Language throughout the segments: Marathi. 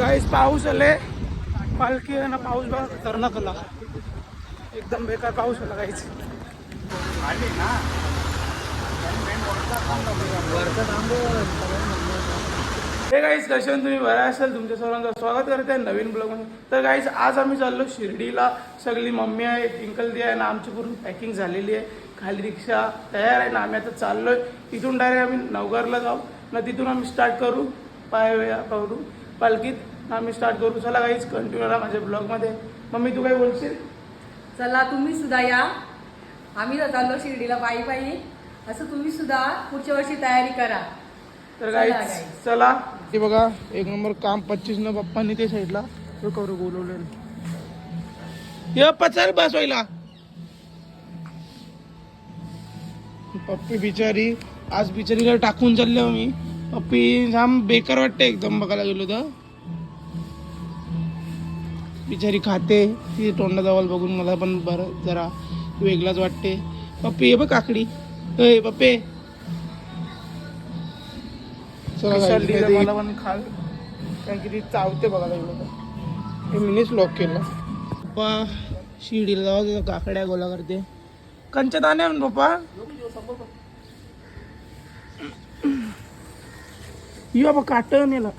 गाईस पाऊस आले पालखी आहे ना पाऊस बघा खतरनाक आला. एकदम बेकार पाऊस आला गाईच हे गाईस कसे तुम्ही बऱ्या असाल तुमच्या सर्वांचं स्वागत करते नवीन ब्लॉगमध्ये तर गाईस आज आम्ही चाललो शिर्डीला. सगळी मम्मी आहे टिंकल दी आहे ना आमची पूर्ण पॅकिंग झालेली आहे. खाली रिक्षा तयार आहे ना आम्ही आता चाललोय. इथून डायरेक्ट आम्ही नवघरला जाऊ. ना तिथून आम्ही स्टार्ट करू. पाय करू पालखीत ना आम्ही स्टार्ट करू. चला गाईच कंटिन्यू राहा माझ्या ब्लॉगमध्ये मम्मी तू काय बोलशील? चला तुम्ही सुद्धा या. आम्ही चाललो शिर्डीला पायी पायी असं तुम्ही सुद्धा पुढच्या वर्षी तयारी करा. तर guys. चला. हे बघा एक नंबर काम पच्चीस न पप्पांनी ते साईडला हे करू बोलवले ये पचार बस व्हायला पप्पी बिचारी आज बिचारीला टाकून चालले हो मी पप्पी जाम बेकार वाटते एकदम बघायला गेलो तर. बिचारी खाते ती तोंडाजवळ बघून मला पण बरं जरा वेगळाच वाटते. पप्पी ये बघ काकडी. ए पप्पे. मला पण खाल कारण की ती चावते बघायला तर. हे मीनीच लॉक केलं. पप्पा शिर्डीला जाऊ काकड्या गोला करते. कंच्या दाणे आण पप्पा. ही बाबा काट नेला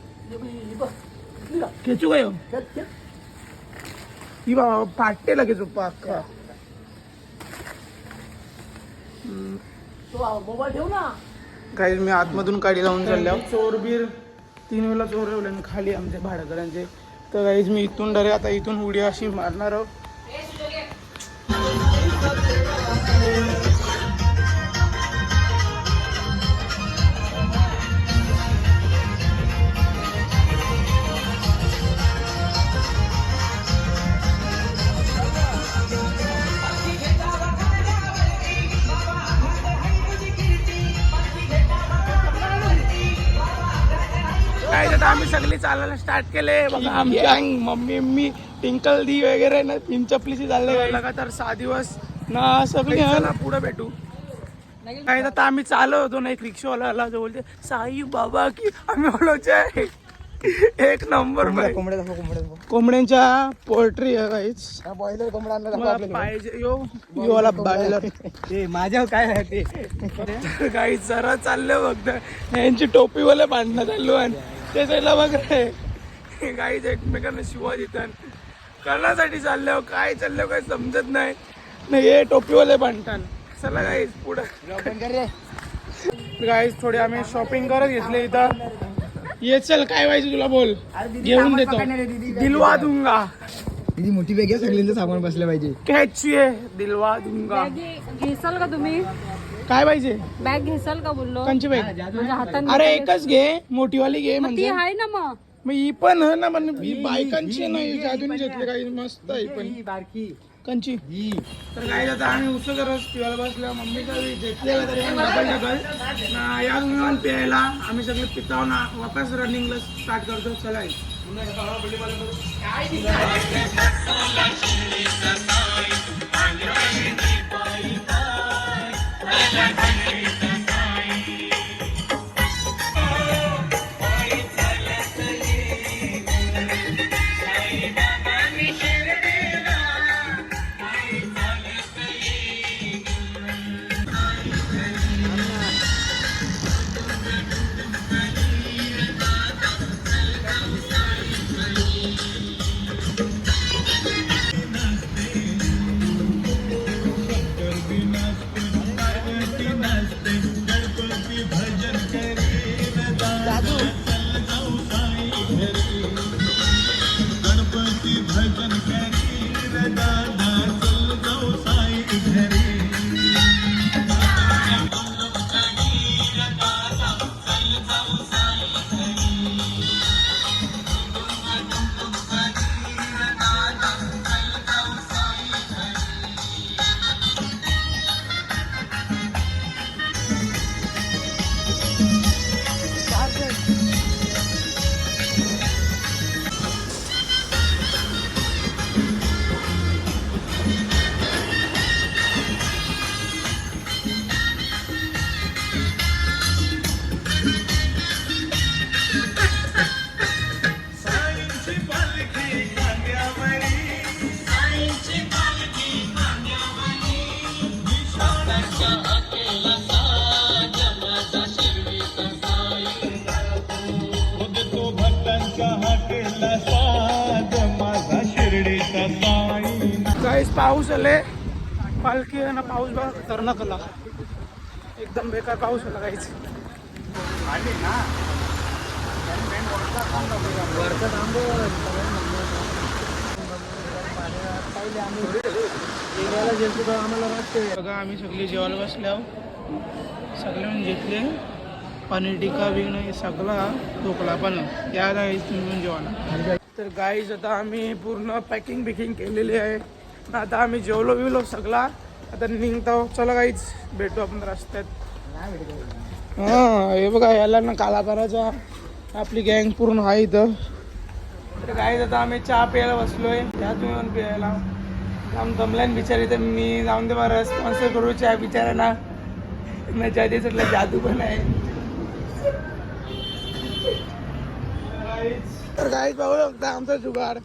खेचू काय बाबा फाटते लगेच पप्पा अख्खा मोबाईल ठेव ना. काही मी आतमधून काढी लावून चालल्या चोर बीर तीन वेळा चोर ठेवले आणि खाली आमचे भाडेकरांचे. तर काहीच मी इथून डायरेक्ट आता इथून उडी अशी मारणार आहोत. चालायला स्टार्ट केले. बघा आमची आई. मम्मी मी टिंकल दी वगैरे ना तीन चपलीची चालले लगातार सहा दिवस. ना सगळे पुढे भेटू. काय आता आम्ही चालत होतो ना एक रिक्षावाला आला जो बोलते साई बाबा की आम्ही बोलायचे एक नंबर. कोंबड्यांच्या पोल्ट्री आहे बॉयलर कोंबडा पाहिजे यो. यो वाला बायलर ते माझ्या काय आहे ते? काही जरा चाललं फक्त यांची टोपीवाले भांडणं चाललो आणि ते साईडला बघ रे गाईच एकमेकांना शिवा देतात. करण्यासाठी चालले हो काय चाललं काय समजत नाही. नाही हे टोपीवाले भांडतात चला गाईज पुढं. गाईज थोडे आम्ही शॉपिंग करत घेतले इथं. ये चल काय व्हायचं तुला बोल. घेऊन देतो. दिलवा दूंगा. किती मोठी बॅग आहे सगळ्यांचं सामान बसलं पाहिजे. कॅची आहे दिलवा दूंगा. घेसाल का तुम्ही? काय पाहिजे बॅग घेसाल का बोललो? कोणची बाई? अरे एकच घे मोठीवाली घे म्हणजे आहे ना मग. मग ही पण हा ना पण बायकांची नाही जादून घेतली काही मस्त आहे पण. बारकी. कंची. तर काय जातं आम्ही उत्सव रस पिवायला बसलो मम्मीचा घेतलेला तरी पण या प्यायला आम्ही सगळे पिताव ना वापस रनिंगला स्टार्ट करतो चला ಅದು पाऊस आले पालखी ना पाऊस बघा खतरनाक आला. एकदम बेकार पाऊस आला काहीच बघा आम्ही सगळे जेवायला बसल्या सगळे घेतले पनीर टिका बिन हे सगळा ढोकळा पण. या जायचं तुम्ही जेवायला तर गाईज आता आम्ही पूर्ण पॅकिंग बिकिंग केलेली आहे. आता आम्ही जेवलो बिवलो सगळा. आता निघतो. चला काहीच भेटू आपण रस्त्यात. हा हे बघा याला ना काला करायचा आपली गँग पूर्ण आहे इथं. तर काहीच आता आम्ही चहा प्यायला बसलोय. त्या तुम्ही पण प्यायला. जाम दमल्यान बिचारी तर मी जाऊन दे बरं स्पॉन्सर करू. चहा बिचाऱ्यांना माझ्या आधी सगळं जादू पण आहे. तर काहीच पाहू शकता आमचा जुगाड.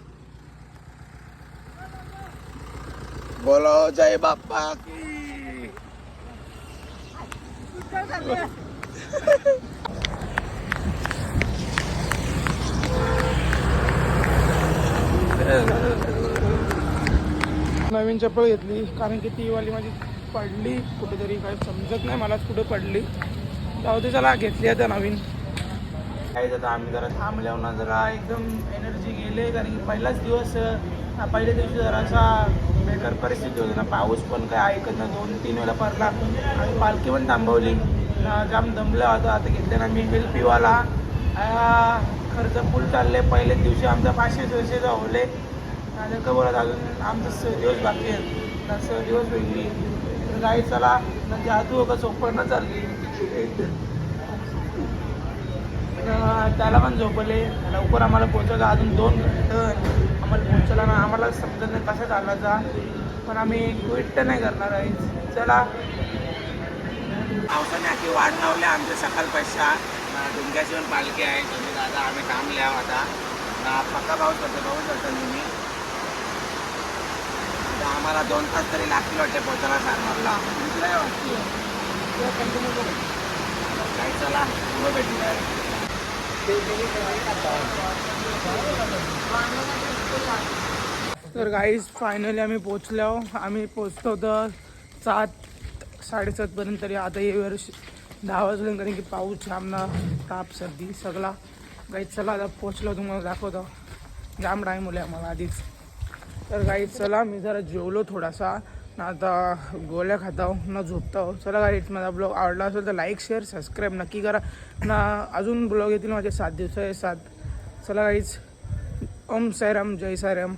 बोलो जय बाप्पा की नवीन चप्पल घेतली कारण की ती वाली माझी पडली कुठेतरी काही समजत नाही मलाच कुठे पडली. जाऊ दे चला घेतली आता नवीन. काही आता आम्ही जरा थांबल्यावर ना जरा एकदम एनर्जी गेले कारण की पहिलाच दिवस पहिल्या दिवशी जरासा तर परिस्थिती होती ना पाऊस पण काय ऐकत ना दोन तीन वेळा पडला. आम्ही पालखी पण थांबवली. ना जाम दमलं होतं आता घेतलं ना मी बिल पिवाला. खर्च फुल चालले पहिल्याच दिवशी आमचा पाचशे सहाशे होले आणि का अजून आमचं स दिवस बाकी आहे ना स दिवस वेगळी. तर गाई चला. ना जादू का चोपडणं चालली. त्याला पण झोपले लवकर आम्हाला पोहोचवलं. अजून दोन घंटे आम्हाला पोहोचला ना आम्हाला समजत नाही कसा चालायचा पण आम्ही क्विट तर नाही करणार आहे. चला. पावसाने अशी वाट लावली आमच्या सकाळपेक्षा डुंग्याची पण पालखी आहे. तुम्ही दादा आम्ही थांबल्या आता. पक्का पाऊस पडतो पाऊस पडतो तुम्ही आता आम्हाला दोन तास तरी लागतील वाटते पोहोचायला सांगला तुला काय वाटते. काय चला पुढं तर गाईज फायनली आम्ही पोचलो आम्ही पोचतो तर सात साडेसातपर्यंत तरी आता ये वर्ष दहा वाजले कारण की पाऊस जामना ताप सर्दी सगळा. गाईज चला आता पोचलो तुम्हाला दाखवतो. जाम टाईम होले आम्हाला आधीच. तर गाईज चला मी जरा जेवलो थोडासा. आता गोळ्या खाताव ना झोपताव. चला गाईज माझा ब्लॉग आवडला असेल तर लाईक शेअर सबस्क्राईब नक्की करा. ना अजून ब्लॉग येतील माझे सात दिवस आहे सात. चला काहीच ओम सायराम जय सायराम